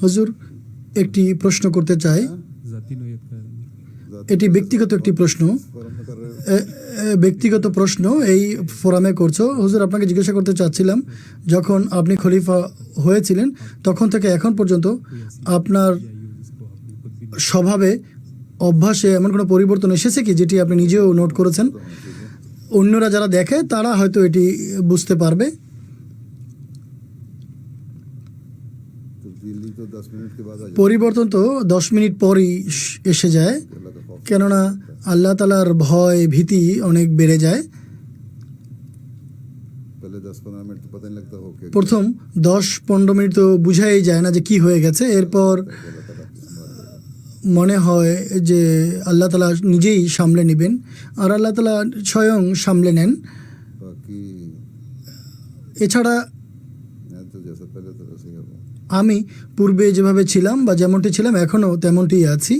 হজুর, একটি প্রশ্ন করতে চাই। এটি ব্যক্তিগত একটি প্রশ্ন। ব্যক্তিগত প্রশ্ন এই ফোরামে করছ। হুজুর, আপনাকে জিজ্ঞাসা করতে চাচ্ছিলাম, যখন আপনি খলিফা হয়েছিলেন, তখন থেকে এখন পর্যন্ত আপনার স্বভাবে অভ্যাসে এমন কোনো পরিবর্তন এসেছে কি, যেটি আপনি নিজেও নোট করেছেন? অন্যরা যারা দেখে, তারা হয়তো এটি বুঝতে পারবে। পরিবর্তন তো দশ মিনিট পরই এসে যায়। কেননা আল্লাহ তালার ভয় ভীতি অনেক বেড়ে যায়। প্রথম দশ পনেরো মিনিট তো বুঝাই যায় না যে কি হয়ে গেছে। এরপর মনে হয় যে আল্লাহ তালা নিজেই সামলে নেবেন আর আল্লাহ তালা স্বয়ং সামলে নেন। এছাড়া আমি পূর্বে যেভাবে ছিলাম বা যেমনটি ছিলাম এখনও তেমনটিই আছি।